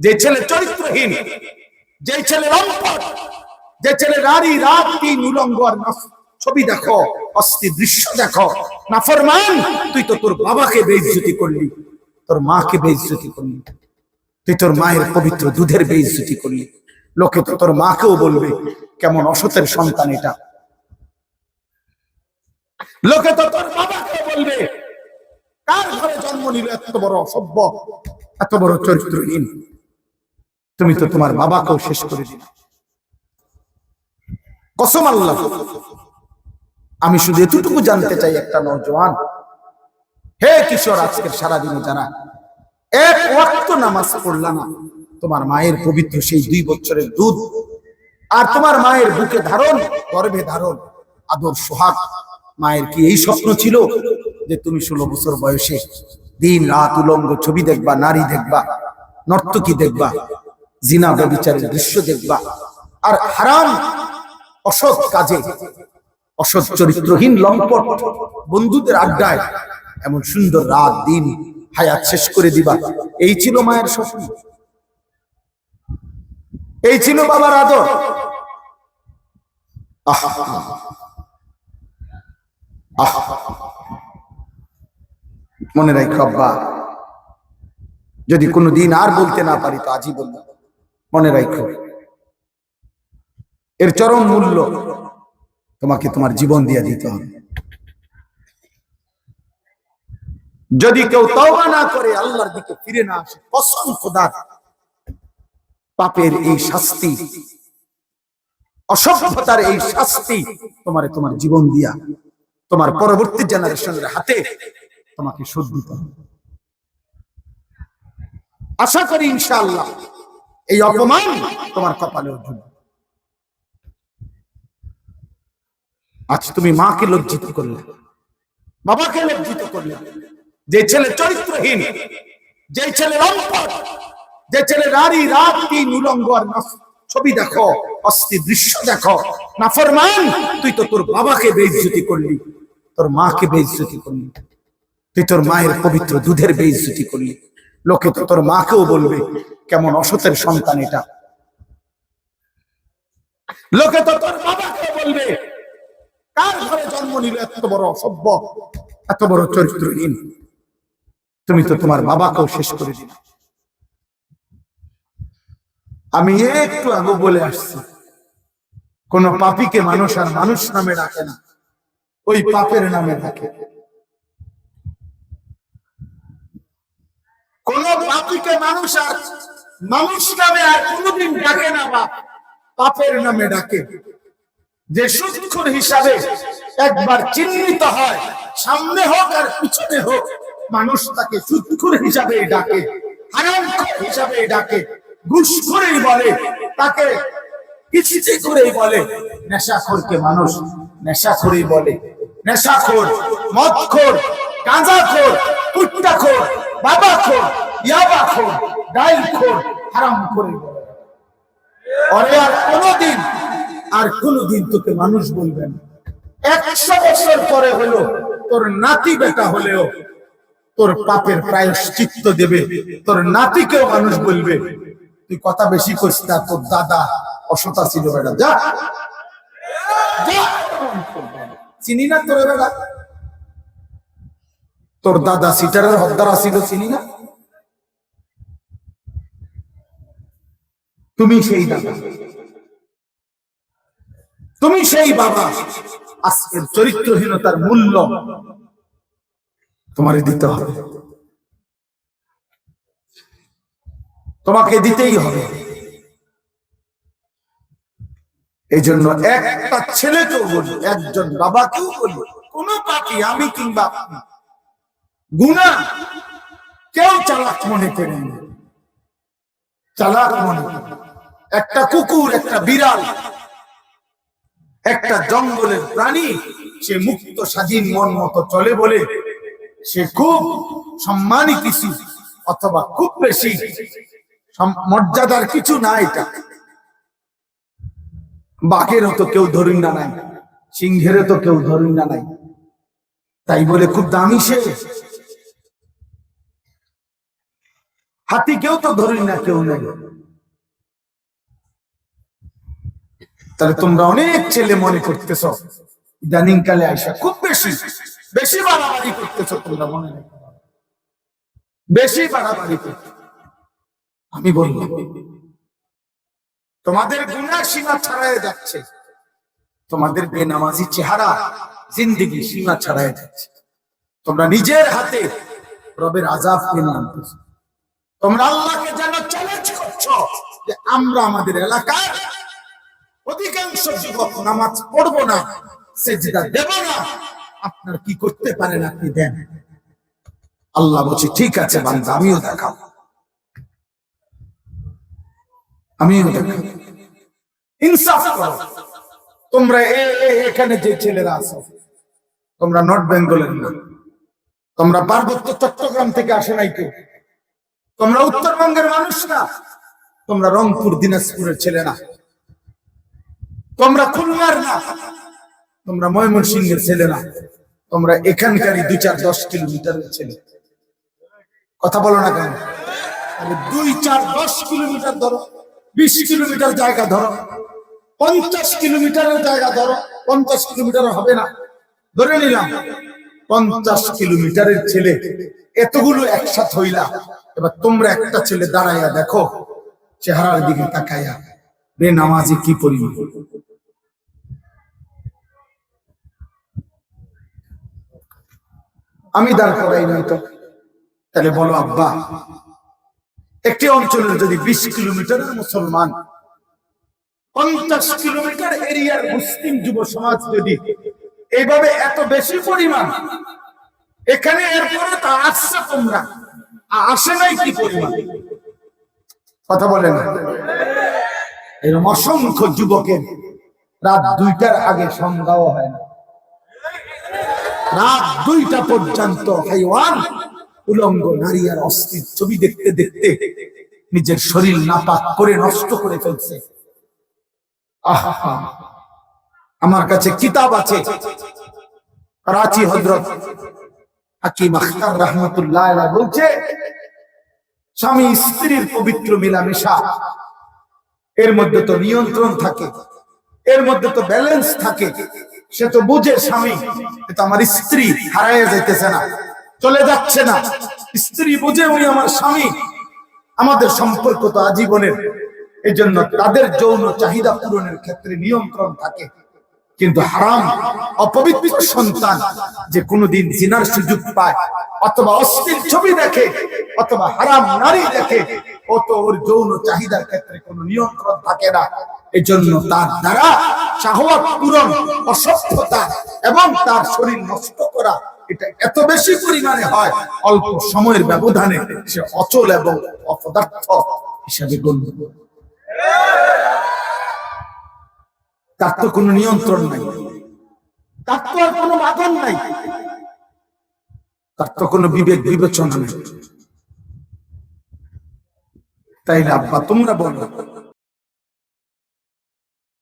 যে ছেলে চরিত্রহীন, যে ছেলে লম্পট, যে ছেলে নারী রাত দিন আর ছবি দেখো অস্থির দৃশ্য দেখো। নাফরমান তুই তো তোর বাবাকে বেইজ্জতি করলি, তোর মাকে বেইজ্জতি করলি, তুই তোর মায়ের পবিত্র দুধের বেইজ্জতি করলি। লোকে তো তোর মাকেও বলবে, কেমন অসতের সন্তান এটা। লোকে তো তোর বাবাকে বলবে, কার ঘরে জন্ম নিল এত বড় অসভ্য, এত বড় চরিত্রহীন? তুমি তো তোমার বাবাকেও শেষ করে দিলে। কসম আল্লাহ। আমি শুধু এতটুকু জানতে চাই একটা নজওয়ান হে কিশোর, আজকের সারাদিনে যারা এক ওয়াক্ত নামাজ পড়লা না, তোমার মায়ের পবিত্র সেই দুই বছরের দুধ আর তোমার মায়ের বুকে ধারণ, গর্ভে ধারণ, আদর সোহাগ, মায়ের কি এই স্বপ্ন ছিল যে তুমি ষোলো বছর বয়সে দিন রাত উলঙ্গ ছবি দেখবা, নারী দেখবা, নর্তকী দেখবা জিনা ব্যবিচারের দৃশ্য দেখবা। আর হারাম, অসৎ কাজে, অসৎ চরিত্রহীন লম্পট বন্ধুদের আড্ডায় এমন সুন্দর রাত, দিন, হায়াত শেষ করে দিবা। এই ছিল মায়ের স্বপ্ন। এই ছিল বাবার আদর। মনে রাখ আব্বা, যদি কোনো দিন আর বলতে না পারি তো আজই বললাম মনে রাখো এর চরম মূল্য তোমাকে তোমার জীবন দিয়ে দিতে হবে। যদি কেউ তওবা না করে, আল্লাহর দিকে ফিরে না আসে, কসম খোদার পাপের এই শাস্তি, অসভ্যতার এই শাস্তি তোমারে তোমার জীবন দিয়া, তোমার পরবর্তী জেনারেশনের হাতে তোমাকে শোধ দিতে হবে। আশা করি ইনশাআল্লাহ এই অপমান তোমার কপালে উঠবে আজ তুমি মাকে লজ্জিত করলে, বাবাকে লজ্জিত করলে। যে ছেলে চরিত্রহীন, যে ছেলে যে ছেলে নারী রাত দিন আর ছবি দেখো অস্থির দৃশ্য দেখো। নাফরমান তুই তো তোর বাবাকে বেইজ্জতি করলি, তোর মাকে বেইজ্জতি করলি। তুই তোর মায়ের পবিত্র দুধের বেইজ্জতি করলি। লোকে তো তোর মাকেও বলবে, কেমন অসতের সন্তান এটা। লোকে তো তোর বাবাকেও বলবে, কার ঘরে জন্ম নিল এত বড় অসভ্য, এত বড় চরিত্রহীন? তুমি তো তোমার বাবাকেও শেষ করে দিলে। আমি একটু আগে বলে আসছি, কোন পাপীকে মানুষ আর মানুষ নামে ডাকে না, ওই পাপের নামে ডাকে। কোন পাপীকে মানুষ আর মানুষ নামে আর কোনোদিন ডাকে না বা পাপের নামে ডাকে। যে সুৎখুর হিসাবে একবার চিহ্নিত হয়, সামনে হোক আর পিছনে হোক, মানুষ তাকে সুৎখুর হিসাবে ডাকে হারাম হিসাবে ডাকে ঘুষ করেই বলে, তাকে কিস্তি করেই বলে, নেশাখোরকে মানুষ নেশাখোরই বলে। নেশাখোর, মদখোর, গাঁজাখোর, কুট্টাখোর বাবাখোর ইয়াবাখোর ডাইলখোর হারাম করে অরে আর কোনদিন আর কোনদিন তোকে মানুষ বলবে না। একশো বছর পরে হলো, তোর নাতি বেটা হলেও তোর পাপের প্রায়শ্চিত্ত দেবে, তোর নাতিকেও মানুষ বলবে, তুই কথা বেশি করিস না, তোর দাদা অসতা ছিল বেটা যা। চিনি না তোর বেটা তোর দাদা সিটারের হদ্দারা ছিল চিনি না? তুমি সেই দাদা। তুমি সেই বাবা। আজকের চরিত্রহীনতার মূল্য তোমারে দিতে হবে। তোমাকে দিতেই হবে। এই জন্য একটা ছেলেকেও বলি, একজন বাবাকেও বলি, কোনো পাপি আমি কিংবা গুণা কেউ চালাক মনে করেন না। চালাক মনে। একটা কুকুর, একটা বিড়াল, একটা জঙ্গলের প্রাণী, সে মুক্ত স্বাধীন মন মতো চলে বলে সে খুব সম্মানী কিছু অথবা খুব বেশি মর্যাদার কিছু না এটা বাঘেরও তো কেউ ধরুন না নাই, সিংহেরও তো কেউ ধরুন না নাই তাই বলে খুব দামি সে হাতি কেউ তো ধরি না, কেউ নেই। তাহলে তোমরা অনেক ছেলে মনে করতেছ ইদানিং কালে আইসা খুব বেশি বেশি বাড়াবাড়ি করতেছ তোমরা মনে বেশি বাড়াবাড়ি করতে আমি বললাম, তোমাদের গুণা সীমা ছাড়াই যাচ্ছে, তোমাদের বেনামাজি চেহারা জিন্দিগি সীমা ছাড়াই যাচ্ছে। তোমরা নিজের হাতে রবের আজাব কিনে আনতেছ তোমরা আল্লাহকে যেন চ্যালেঞ্জ করছ যে আমরা আমাদের এলাকার অধিকাংশ যুবক নামাজ পড়ব না, সেজদা দেব না। আপনার কি করতে পারেন আপনি দেন। আল্লাহ বলছে, ঠিক আছে বান্দা, আমিও দেখাবো। আমিও দেখাবো। ইনসাফ করো। তোমরা এখানে যে ছেলেরা আছো, তোমরা নর্থ বেঙ্গলের না। তোমরা পার্বত্য চট্টগ্রাম থেকে আসে নাই কেউ? তোমরা উত্তরবঙ্গের মানুষ না। তোমরা রংপুর, দিনাজপুরের ছেলে না। তোমরা খুলনার না। তোমরা ময়মনসিংহের ছেলে না। তোমরা এখানকারই দুই চার দশ কিলোমিটারের ছেলে। কথা বলো না কেন? দুই চার দশ কিলোমিটার ধরো, বিশ কিলোমিটার জায়গা ধরো, পঞ্চাশ কিলোমিটারের জায়গা ধরো, পঞ্চাশ কিলোমিটার হবে না। ধরে নিলাম, পঞ্চাশ কিলোমিটারের ছেলে, এতগুলো একসাথ হইলা। এবার তোমরা একটা ছেলে দাঁড়াইয়া দেখো, চেহারার দিকে তাকাইয়া, রে নামাজি কি পরিমাণ আমি দাঁড় করাই নাই তো। তাহলে বলো, আব্বা, একটি অঞ্চলের যদি বিশ কিলোমিটারের মুসলমান, পঞ্চাশ কিলোমিটার এরিয়ার মুসলিম যুব সমাজ যদি এইভাবে এত বেশি পরিমাণ, এখানে এরপরে তা আসছে তোমরা। আসে নাই কি পরিমাণ? কথা বলে না। এরকম অসংখ্য যুবকের রাত দুইটার আগে সন্ধ্যাও হয় না। রাত দুইটা পর্যন্ত হাইওয়ান, উলঙ্গ নারী আর অস্থির ছবি দেখতে দেখতে নিজের শরীর নাপাক করে নষ্ট করে ফেলছে। আহা, আমার কাছে কিতাব আছে। করাচি হজরত হাকিম আখতার রহমতুল্লাহ বলছে, স্বামী স্ত্রীর পবিত্র মিলামেশা, এর মধ্যে তো নিয়ন্ত্রণ থাকে, এর মধ্যে তো ব্যালেন্স থাকে, সে তো বুঝে স্বামী, এ তো আমার স্ত্রী, হারাইয়া যাইতেছে না, চলে যাচ্ছে না, স্ত্রী বুঝে উনি আমার স্বামী, আমাদের সম্পর্ক তো আজীবনের এই তাদের যৌন চাহিদা পূরণের ক্ষেত্রে নিয়ন্ত্রণ থাকে। কিন্তু হারাম, অপবিত্র সন্তান যে কোনোদিন জিনার সুযোগ পায়, অথবা অশ্লীল ছবি দেখে, অথবা হারাম নারী দেখে, ও তো ওর যৌন চাহিদার ক্ষেত্রে কোনো নিয়ন্ত্রণ থাকে না। এই জন্য তার দ্বারা শাহওয়াত পূরণ অসভ্যতা এবং তার শরীর নষ্ট করা, এটা এত বেশি পরিমাণে হয়, অল্প সময়ের ব্যবধানে সে অচল এবং অপদার্থ হিসাবে গণ্য। তার তো কোনো নিয়ন্ত্রণ নাই। তার তো আর কোনো বাঁধন নাই। তার তো কোনো বিবেক বিবেচনা নেই। না আব্বা, তোমরা বলো